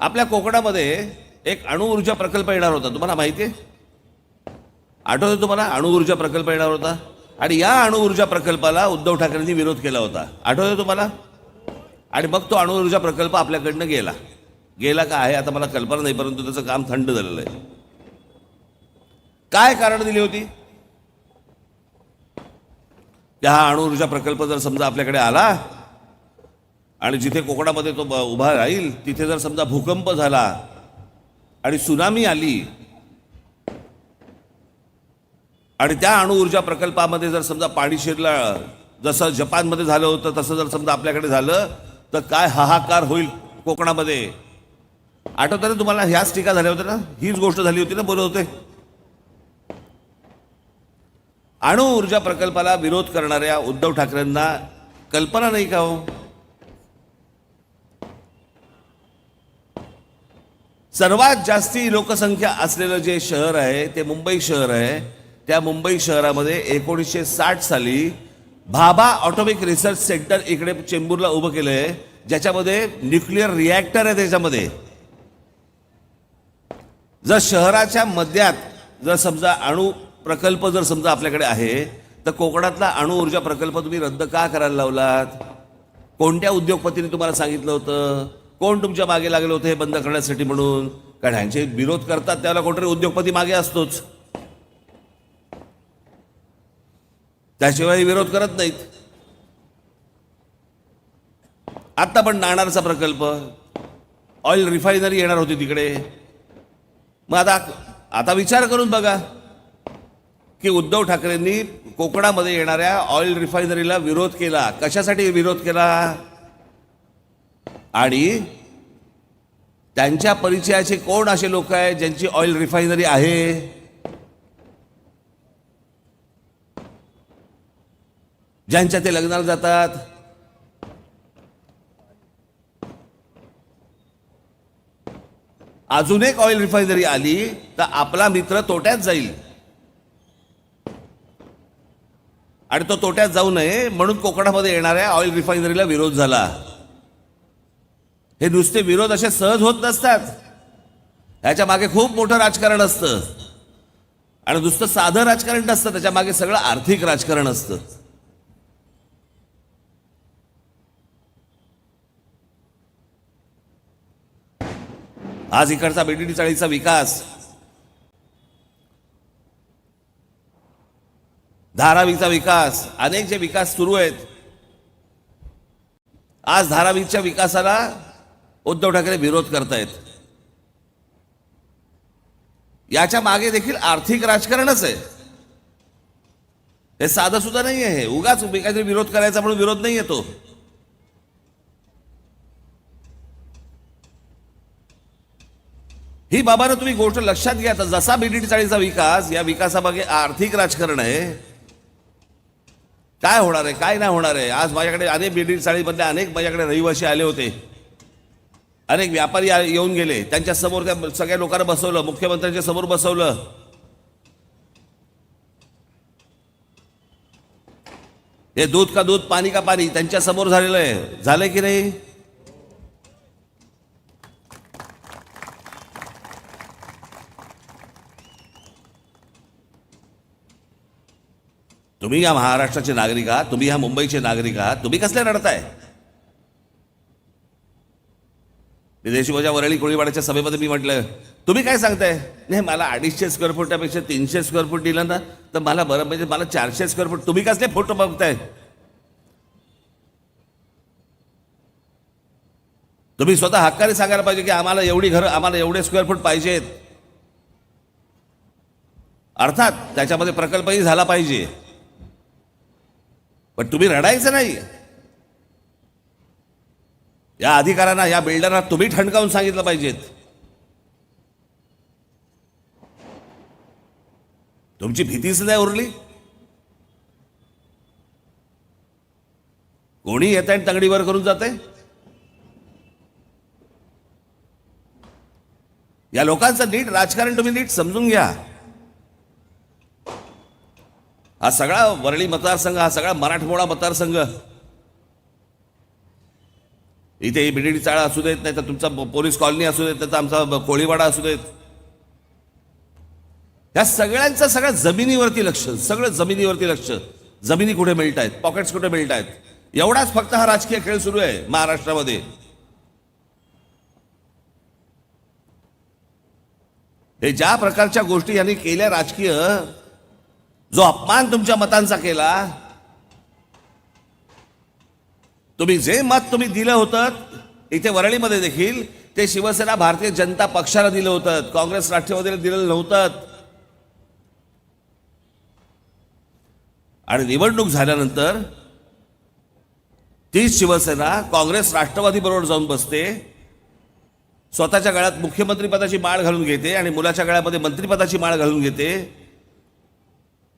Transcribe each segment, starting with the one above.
आपल्या कोकणामध्ये एक अणुऊर्जा प्रकल्प येणार होता. तुम्हाला माहिती आहे? आठवतं तुम्हाला? अणुऊर्जा प्रकल्प येणार होता. आणि या अणुऊर्जा प्रकल्पाला उद्धव ठाकरेंनी विरोध केला होता. आठवतं तुम्हाला? आणि मग तो अणुऊर्जा प्रकल्प आपल्याकडनं गेला. गेला का आहे? आता मला कल्पना नाही परंतु त्याचं काम थंड झालेलं आहे. काय कारण दिली होती? त्या हा अणुऊर्जा प्रकल्प जर समजा आपल्याकडे आला आणि जिथे कोकणामध्ये तो उभा राहील तिथे जर समजा भूकंप झाला आणि सुनामी आली आणि त्या अणुऊर्जा प्रकल्पामध्ये जर समजा पाणी शिरलं जसं जपानमध्ये झालं होतं तसं जर समजा आपल्याकडे झालं तर काय हाहाकार होईल कोकणामध्ये? आठवतं ना तुम्हाला ह्याच टीका झाल्या होत्या ना? हीच गोष्ट झाली होती ना बोलत होते. अणु ऊर्जा प्रकल्पाला विरोध करणाऱ्या उद्धव ठाकरेंना कल्पना नाही का हो? सर्वात जास्ती लोकसंख्या असलेलं जे शहर आहे ते मुंबई शहर आहे. त्या मुंबई शहरामध्ये एकोणीसशे साठ साली भाभा ऑटोमिक रिसर्च सेंटर इकडे चेंबूरला उभं केलं आहे ज्याच्यामध्ये न्यूक्लिअर रिॲक्टर आहे त्याच्यामध्ये. जर शहराच्या मध्यात जर समजा अणु प्रकल्प जर समजा आपल्याकडे आहे तर कोकणातला अणु ऊर्जा प्रकल्प तुम्ही रद्द का करायला लावलात? कोणत्या उद्योगपतीने तुम्हाला सांगितलं होतं? कोण तुमच्या मागे लागले होते हे बंद करण्यासाठी म्हणून? कारण ह्यांचे विरोध करतात त्याला कोणतरी उद्योगपती मागे असतोच. त्याशिवाय विरोध करत नाहीत. आता पण नाणारचा प्रकल्प. ऑइल रिफायनरी येणार होती तिकडे. मग आता आता विचार करून बघा. की उद्धव ठाकरेंनी कोकणामध्ये येणाऱ्या ऑइल रिफायनरीला विरोध केला. कशासाठी विरोध केला? आणि त्यांच्या परिचयाचे कोण असे लोक आहेत ज्यांची ऑइल रिफायनरी आहे? ज्यांच्या ते लग्नाला जातात? अजून एक ऑइल रिफायनरी आली तर आपला मित्र तोट्यात जाईल. आणि तो तोट्यात जाऊ नये म्हणून कोकणामध्ये येणाऱ्या ऑइल रिफायनरीला विरोध झाला. हे नुसते विरोध असे सहज होत नसतात. ह्याच्या मागे खूप मोठं राजकारण असतं. आणि नुसतं साधं राजकारण नसतं त्याच्यामागे सगळं आर्थिक राजकारण असतं. आज इकडचा बेडिडी चाळीचा विकास. धारावीचा विकास. अनेक जे विकास सुरू आहेत. आज धारावीच्या विकासाला उद्धव ठाकरे विरोध करतायत. याच्या मागे देखील आर्थिक राजकारणच आहे. हे साधं सुद्धा नाही आहे उगाच काहीतरी विरोध करायचा म्हणून विरोध नाही येतो ही बाबानं तुम्ही गोष्ट लक्षात घ्या. तर जसा बीडीटी चाळीचा विकास या विकासामागे आर्थिक राजकारण आहे. काय होणार आहे? काय नाही होणार आहे? आज माझ्याकडे अनेक बीडीटी चाळीमधले अनेक माझ्याकडे रहिवासी आले होते. अनेक व्यापारी येऊन गेले. त्यांच्यासमोर त्या सगळ्या लोकांना बसवलं. मुख्यमंत्र्यांच्या समोर बसवलं. हे दूध का दूध पाणी का पाणी? त्यांच्यासमोर झालेलं आहे. झालंय की नाही? तुम्ही या महाराष्ट्राचे नागरिक आहात. तुम्ही ह्या मुंबईचे नागरिक आहात. तुम्ही कसले रडताय? विदेशी माझ्या वरळी कोळीवाड्याच्या सभेमध्ये मी म्हटलं तुम्ही काय सांगताय? नाही मला अडीचशे स्क्वेअर फुटापेक्षा तीनशे स्क्वेअर फूट दिलं ना तर मला बरं म्हणजे मला चारशे स्क्वेअर फूट तुम्ही कसले फोटो बघताय? तुम्ही स्वतः हक्काने सांगायला पाहिजे की आम्हाला एवढी घरं आम्हाला एवढे स्क्वेअर फूट पाहिजेत. अर्थात त्याच्यामध्ये प्रकल्पही झाला पाहिजे. पण तुम्ही रडायचं नाही. या अधिकाऱ्यांना या बिल्डरना तुम्ही ठणकावून सांगितलं पाहिजेत. तुमची भीतीच नाही उरली? कोणी येत आहे तंगडीवर करून जाते या लोकांचं नीट राजकारण तुम्ही नीट समजून घ्या. हा सगळा वरळी मतदारसंघ हा सगळा मराठमोळा मतदारसंघ इथे बिडेडी चाळा असू देत नाही तर तुमचा पोलीस कॉलनी असू देत नाही तर आमचा कोळीवाडा असू देत. या सगळ्यांचं सगळ्या जमिनीवरती लक्ष सगळं जमिनीवरती लक्ष. जमिनी कुठे मिळत आहेत पॉकेट्स कुठे मिळत आहेत एवढाच फक्त हा राजकीय खेळ सुरू आहे महाराष्ट्रामध्ये. हे ज्या प्रकारच्या गोष्टी यांनी केल्या राजकीय जो अपमान तुमच्या मतांचा केला तुम्ही जे मत तुम्ही दिलं होतं इथे वरळीमध्ये देखील ते शिवसेना भारतीय जनता पक्षाला दिलं होतं काँग्रेस राष्ट्रवादीला दिलेलं नव्हतं. आणि निवडणूक झाल्यानंतर तीच शिवसेना काँग्रेस राष्ट्रवादी बरोबर जाऊन बसते स्वतःच्या गळ्यात मुख्यमंत्रीपदाची माळ घालून घेते आणि मुलाच्या गळ्यामध्ये मंत्रिपदाची माळ घालून घेते.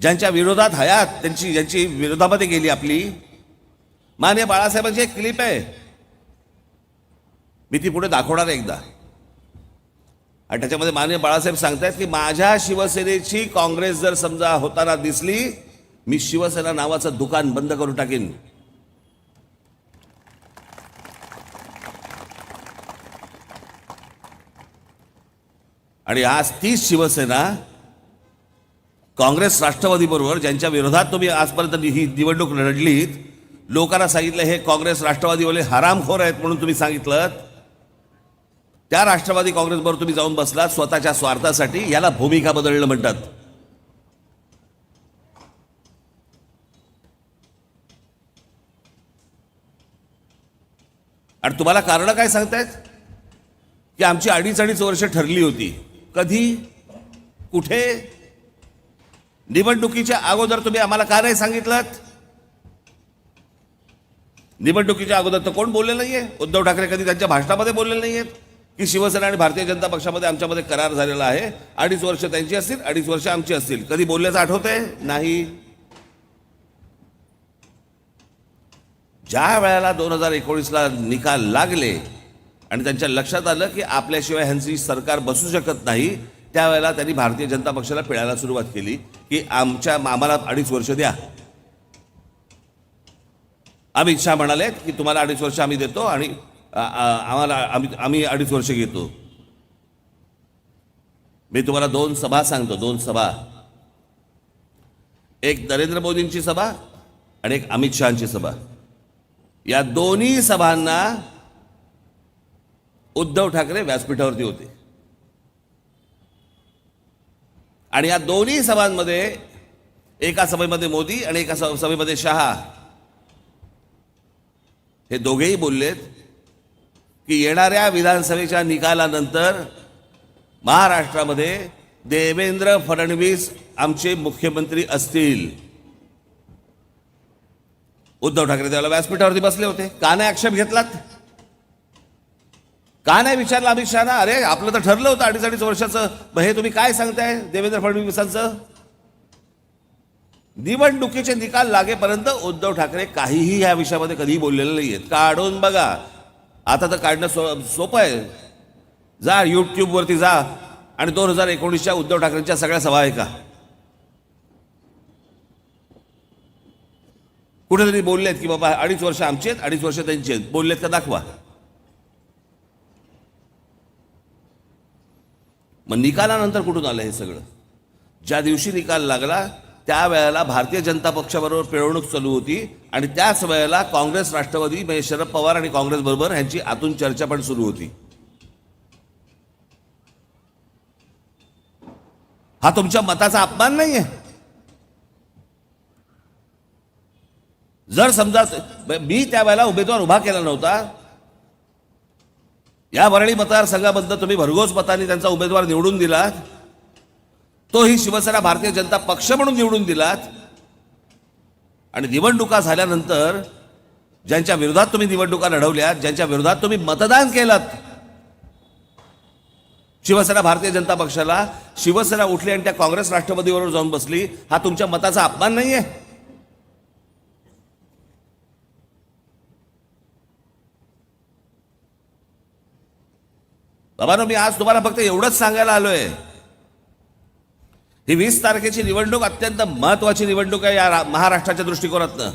ज्यांच्या विरोधात हयात त्यांची ज्यांची विरोधामध्ये गेली आपली मान्य बाळासाहेबांची एक क्लिप आहे. मी ती पुढे दाखवणार एकदा. आणि त्याच्यामध्ये मान्य बाळासाहेब सांगतायत की माझ्या शिवसेनेची काँग्रेस जर समजा होताना दिसली मी शिवसेना नावाचं दुकान बंद करून टाकीन. आणि आज तीच शिवसेना काँग्रेस राष्ट्रवादी बरोबर ज्यांच्या विरोधात तुम्ही आजपर्यंत ही निवडणूक लढलीत लोकांना सांगितलं हे काँग्रेस राष्ट्रवादीवाले हरामखोर आहेत म्हणून तुम्ही सांगितलं त्या राष्ट्रवादी काँग्रेसबरोबर तुम्ही जाऊन बसलात स्वतःच्या स्वार्थासाठी याला भूमिका बदलणं म्हणतात. आणि तुम्हाला कारण काय सांगतायत? की आमची अडीच अडीच वर्ष ठरली होती. कधी? कुठे? निवडणुकीच्या अगोदर तुम्ही आम्हाला का नाही सांगितलं निवडणुकीच्या अगोदर तर कोण बोललेलं नाहीये? उद्धव ठाकरे कधी त्यांच्या भाषणामध्ये बोललेले नाहीयेत? की शिवसेना आणि भारतीय जनता पक्षामध्ये आमच्यामध्ये करार झालेला आहे अडीच वर्ष त्यांची असतील अडीच वर्ष आमची असतील. कधी बोलल्याचं आठवतंय? नाही. ज्या वेळेला दोन हजार एकोणीसला निकाल लागले आणि त्यांच्या लक्षात आलं की आपल्याशिवाय ह्यांची सरकार बसू शकत नाही त्यावेळेला त्यांनी भारतीय जनता पक्षाला पिळायला सुरुवात केली की आमच्या आम्हाला अडीच वर्ष द्या. अमित शहा म्हणाले की तुम्हाला अडीच वर्ष आम्ही देतो आणि आम्हाला आम्ही आम्ही अडीच वर्ष घेतो. मी तुम्हाला दोन सभा सांगतो दोन सभा. एक नरेंद्र मोदींची सभा आणि एक अमित शहाची सभा. या दोन्ही सभांना उद्धव ठाकरे व्यासपीठावरती होते. आणि या दोन्ही सभांमध्ये एका सभेमध्ये मोदी आणि एका स- सभेमध्ये शहा. हे दोघेही बोललेत की येणाऱ्या विधानसभेच्या निकालानंतर महाराष्ट्रामध्ये देवेंद्र फडणवीस आमचे मुख्यमंत्री असतील. उद्धव ठाकरे त्याला व्यासपीठावरती बसले होते. का नाही आक्षेप घेतलात? का नाही विचारलं अमित शहाना? अरे आपलं तर ठरलं होतं अडीच अडीच वर्षाचं. मग हे तुम्ही काय सांगताय देवेंद्र फडणवीसांचं? निवडणुकीचे निकाल लागेपर्यंत उद्धव ठाकरे काहीही ह्या विषयामध्ये कधीही बोललेले नाही आहेत काढून बघा. आता तर काढणं सो सोपं आहे. जा यूट्यूबवरती जा. आणि दोन हजार एकोणीसच्या उद्धव ठाकरेंच्या सगळ्या सभा आहे का कुठेतरी बोललेत की बाबा अडीच वर्ष आमची आहेत अडीच वर्ष त्यांची आहेत. बोललेत का दाखवा. मग निकालानंतर कुठून आलं हे सगळं? ज्या दिवशी निकाल लागला त्यावेळेला भारतीय जनता पक्षाबरोबर पिळवणूक चालू होती आणि त्याच वेळेला काँग्रेस राष्ट्रवादी म्हणजे शरद पवार आणि काँग्रेस बरोबर ह्यांची आतून चर्चा पण सुरू होती. हा तुमच्या मताचा अपमान नाहीये? जर समजा मी त्यावेळेला उमेदवार उभा केला नव्हता या वरळी मतदारसंघाबद्दल तुम्ही भरघोस मताने त्यांचा उमेदवार निवडून दिला तोही शिवसेना भारतीय जनता पक्ष म्हणून निवडून दिलात. आणि निवडणुका झाल्यानंतर ज्यांच्या विरोधात तुम्ही निवडणुका लढवल्यात ज्यांच्या विरोधात तुम्ही मतदान केलात शिवसेना भारतीय जनता पक्षाला शिवसेना उठली आणि त्या काँग्रेस राष्ट्रवादीबरोबर जाऊन बसली हा तुमच्या मताचा अपमान नाहीये. बाबानो मी आज तुम्हाला फक्त एवढंच सांगायला आलोय. ही वीस तारखेची निवडणूक अत्यंत महत्वाची निवडणूक आहे या महाराष्ट्राच्या दृष्टिकोनातनं.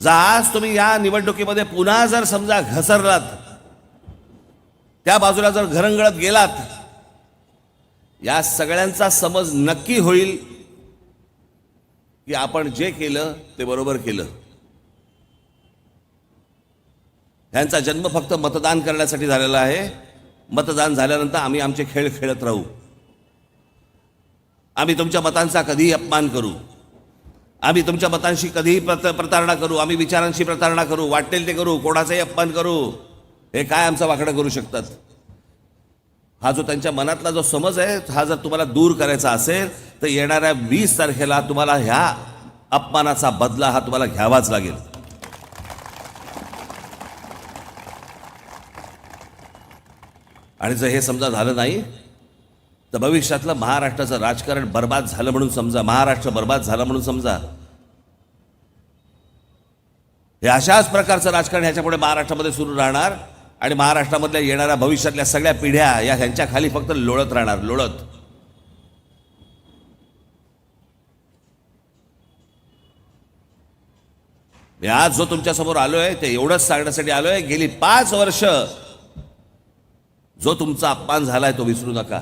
जर आज तुम्ही या निवडणुकीमध्ये पुन्हा जर समजा घसरलात त्या बाजूला जर घरंगळत गेलात या सगळ्यांचा समज नक्की होईल की आपण जे केलं ते बरोबर केलं. त्यांचा जन्म फक्त मतदान करण्यासाठी झालेला आहे. मतदान झाल्यानंतर आम्ही आमचे खेळ खेळत राहू. आम्ही तुमच्या मतांचा कधीही अपमान करू. आम्ही तुमच्या मतांशी कधीही प्रत प्रतारणा करू. आम्ही विचारांशी प्रतारणा करू. वाटेल ते करू. कोणाचाही अपमान करू. हे काय आमचं वाकडं करू शकतात? हा जो त्यांच्या मनातला जो समज आहे हा जर तुम्हाला दूर करायचा असेल तर येणाऱ्या वीस तारखेला तुम्हाला ह्या अपमानाचा बदला हा तुम्हाला घ्यावाच लागेल. आणि जर हे समजा झालं नाही तर भविष्यातलं महाराष्ट्राचं राजकारण बर्बाद झालं म्हणून समजा महाराष्ट्र बर्बाद झाला म्हणून समजा. हे अशाच प्रकारचं राजकारण ह्याच्यापुढे महाराष्ट्रामध्ये सुरू राहणार आणि महाराष्ट्रामधल्या येणाऱ्या भविष्यातल्या सगळ्या पिढ्या या ह्यांच्या खाली फक्त लोळत राहणार लोळत. मी आज जो तुमच्यासमोर आलोय ते एवढंच सांगण्यासाठी आलोय गेली पाच वर्ष जो तुमचा अपमान झालाय तो विसरू नका.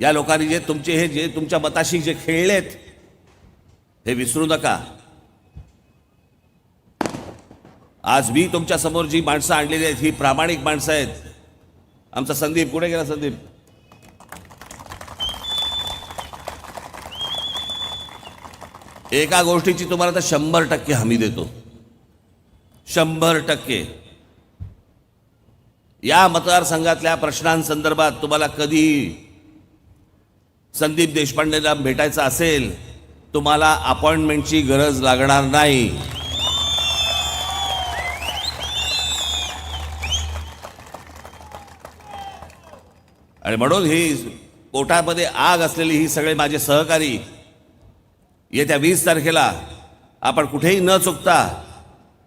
या लोकांनी जे तुमचे हे जे तुमच्या मताशी जे खेळलेत हे विसरू नका. आज मी तुमच्यासमोर जी माणसं आणलेली आहेत ही प्रामाणिक माणसं आहेत. आमचा संदीप कुठे गेला संदीप? एका गोष्टीची तुम्हाला तर शंभर टक्के हमी देतो. शंभर टक्के. या मतदारसंघातल्या प्रश्नांसंदर्भात तुम्हाला कधी संदीप देशपांडेला भेटायचं असेल तुम्हाला अपॉइंटमेंटची गरज लागणार नाही. आणि म्हणून ही पोटामध्ये आग असलेली ही सगळे माझे सहकारी येत्या वीस तारखेला आपण कुठेही न चुकता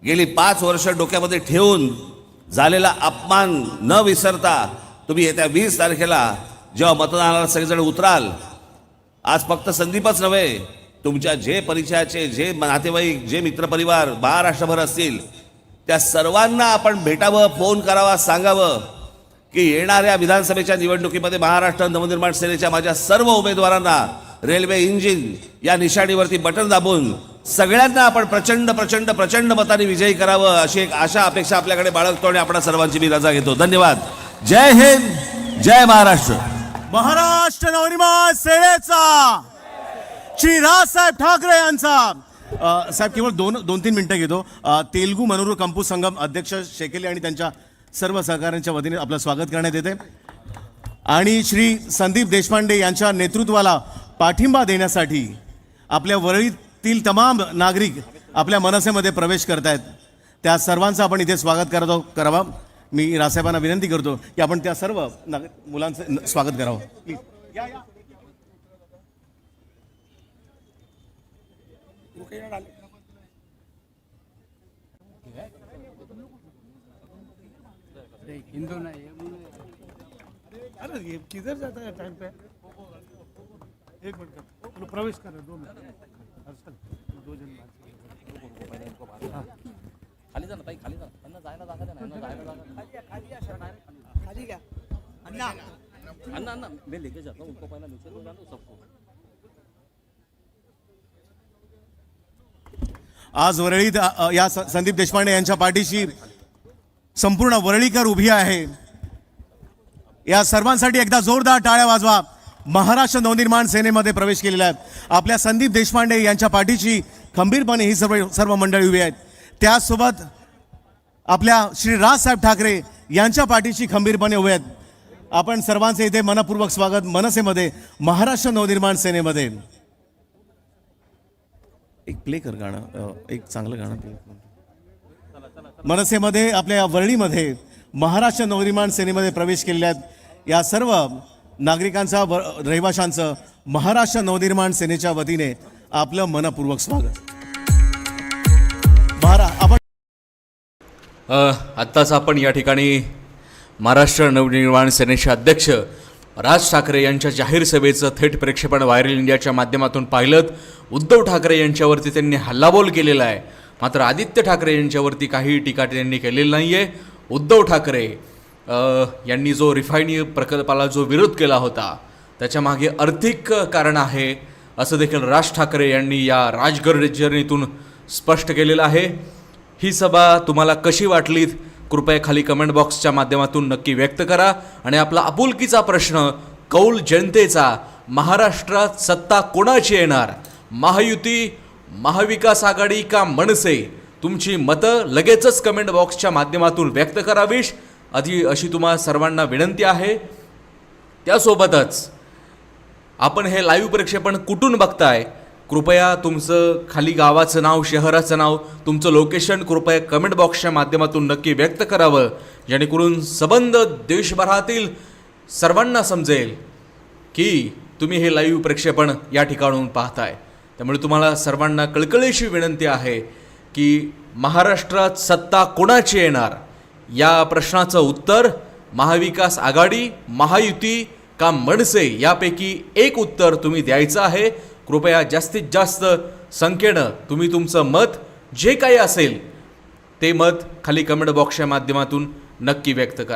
गेली पाच वर्ष डोक्यामध्ये ठेवून झालेला अपमान न विसरता तुम्ही येत्या वीस तारखेला जेव्हा मतदानाला सगळेजण उतराल आज फक्त संदीपच नव्हे तुमच्या जे परिचयाचे जे नातेवाईक जे मित्रपरिवार महाराष्ट्रभर असतील त्या सर्वांना आपण भेटावं फोन करावा सांगावं की येणाऱ्या विधानसभेच्या निवडणुकीमध्ये महाराष्ट्र नवनिर्माण सेनेच्या माझ्या सर्व उमेदवारांना रेल्वे इंजिन या निशाणीवरती बटन दाबून सगळ्यांना आपण प्रचंड प्रचंड प्रचंड मताने विजयी करावं अशी एक आशा अपेक्षा आपल्याकडे बाळगतो आणि आपण सर्वांची मी रजा घेतो. धन्यवाद. जय हिंद जय महाराष्ट्र. महाराष्ट्र नवनिर्माण सेनेचा श्री राजसाहेब ठाकरे यांचा. साहेब केवळ दोन दोन तीन मिनिटं घेतो. तेलगू मनोरू कंपू संगम अध्यक्ष शेकेले आणि त्यांच्या सर्व सहकाऱ्यांच्या वतीने आपलं स्वागत करण्यात येते. आणि श्री संदीप देशपांडे यांच्या नेतृत्वाला पाठिंबा देण्यासाठी आपल्या वरळीतील तमाम नागरिक आपल्या मनसेमध्ये प्रवेश करतायत. त्या सर्वांचं आपण इथे स्वागत करतो करावा. मी रासाहेबांना विनंती करतो की आपण त्या सर्व मुलांचं स्वागत करावं. प्लीज या या हिंदू नाही. अरे किधर जाता है टाइम पे? एक मिनट चलो प्रवेश कर दो मिनट. हर्षल दो जन बात खाली जा ना ताई खाली जा. त्यांना जायला जागा द्या ना जायला जागा द्या. अन्ना अन्ना मैं लेके जाता. हूँ उनको पहला नीचे तो जानो सबको आज वरळीत या संदीप देशपांडे यांच्या पाठीशी संपूर्ण वरळीकर उभी आहे. या सर्वांसाठी एकदा जोरदार टाळ्या वाजवा. महाराष्ट्र नवनिर्माण सेनेमध्ये प्रवेश केलेला आहे. आपल्या संदीप देशपांडे यांच्या पाठीशी खंबीरपणे ही सर्व सर्व मंडळी उभी आहेत. त्याचसोबत आपल्या श्री राजसाहेब ठाकरे यांच्या पाठीशी खंबीरपणे उभे आहेत. आपण सर्वांचे इथे मनपूर्वक स्वागत मनसेमध्ये महाराष्ट्र नवनिर्माण सेनेमध्ये. एक प्ले कर गाणं. एक चांगलं गाणं प्ले मनसेमध्ये आपल्या या वरळीमध्ये महाराष्ट्र नवनिर्माण सेनेमध्ये प्रवेश केलेल्या आहेत या सर्व नागरिकांचा व रहिवाशांचं महाराष्ट्र नवनिर्माण सेनेच्या वतीने आपलं मनपूर्वक स्वागत. महारा आपण आत्ताच आपण या ठिकाणी महाराष्ट्र नवनिर्माण सेनेचे अध्यक्ष राज ठाकरे यांच्या जाहीर सभेचं थेट प्रेक्षेपण व्हायरल इंडियाच्या माध्यमातून पाहिलं. उद्धव ठाकरे यांच्यावरती त्यांनी हल्लाबोल केलेला आहे. मात्र आदित्य ठाकरे यांच्यावरती काही टीका त्यांनी केलेली नाही आहे उद्धव ठाकरे यांनी जो रिफायनी प्रकल्पाला जो विरोध केला होता त्याच्यामागे आर्थिक कारण आहे असं देखील राज ठाकरे यांनी या राजगर्जनेतून स्पष्ट केलेलं आहे. ही सभा तुम्हाला कशी वाटलीत? कृपया खाली कमेंट बॉक्सच्या माध्यमातून नक्की व्यक्त करा. आणि आपला आपुलकीचा प्रश्न कौल जनतेचा महाराष्ट्रात सत्ता कोणाची येणार? महायुती महाविकास आघाडी का मनसे? तुमची मतं लगेचच कमेंट बॉक्सच्या माध्यमातून व्यक्त करावीश. आधी अशी तुम्हा सर्वांना विनंती आहे. त्यासोबतच आपण हे लाईव्ह प्रक्षेपण कुठून बघताय? कृपया तुमचं खाली गावाचं नाव शहराचं नाव तुमचं लोकेशन कृपया कमेंट बॉक्सच्या माध्यमातून नक्की व्यक्त करावं. जेणेकरून संबंध देशभरातील सर्वांना समजेल की तुम्ही हे लाईव्ह प्रक्षेपण या ठिकाणून पाहताय. त्यामुळे तुम्हाला सर्वांना कळकळीशी विनंती आहे की महाराष्ट्रात सत्ता कोणाची येणार? या प्रश्नाचं उत्तर महाविकास आघाडी महायुती का मनसे? यापैकी एक उत्तर तुम्ही द्यायचं आहे. कृपया जास्तीत जास्त संख्येनं तुम्ही तुमचं मत जे काही असेल ते मत खाली कमेंट बॉक्सच्या माध्यमातून नक्की व्यक्त करा.